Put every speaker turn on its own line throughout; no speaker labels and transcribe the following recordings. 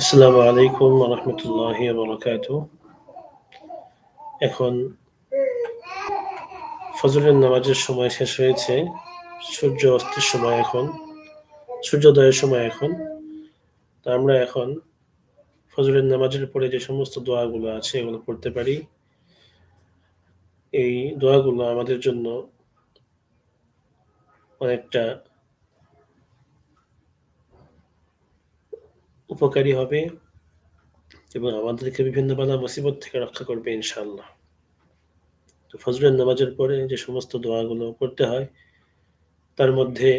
আসসালামু আলাইকুম রহমতুল্লাহ বরকাত এখন ফজরের নামাজের সময় শেষ হয়েছে, সূর্য অস্তের সময় এখন, সূর্যোদয়ের সময় এখন। তা আমরা এখন ফজরের নামাজের পরে যে সমস্ত দোয়াগুলো আছে, এগুলো পড়তে পারি। এই দোয়াগুলো আমাদের জন্য অনেকটা উপকারী হবে এবং আমাদেরকে বিভিন্ন বাধা, মুসিবত থেকে রক্ষা করবে ইনশাল্লাহ তো ফজরের নামাজের পরে যে সমস্ত দোয়াগুলো করতে হয়, তার মধ্যে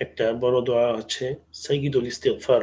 একটা বড় দোয়া হচ্ছে সাইগিদুল ইস্তেগফার।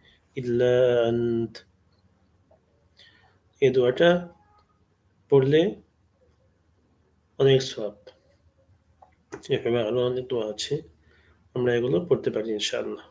ইল্লা এই দোয়াটা পড়লে অনেক সব এভাবে আরও অনেক দোয়া আছে। আমরা এগুলো পড়তে পারি, ইনশাআল্লাহ।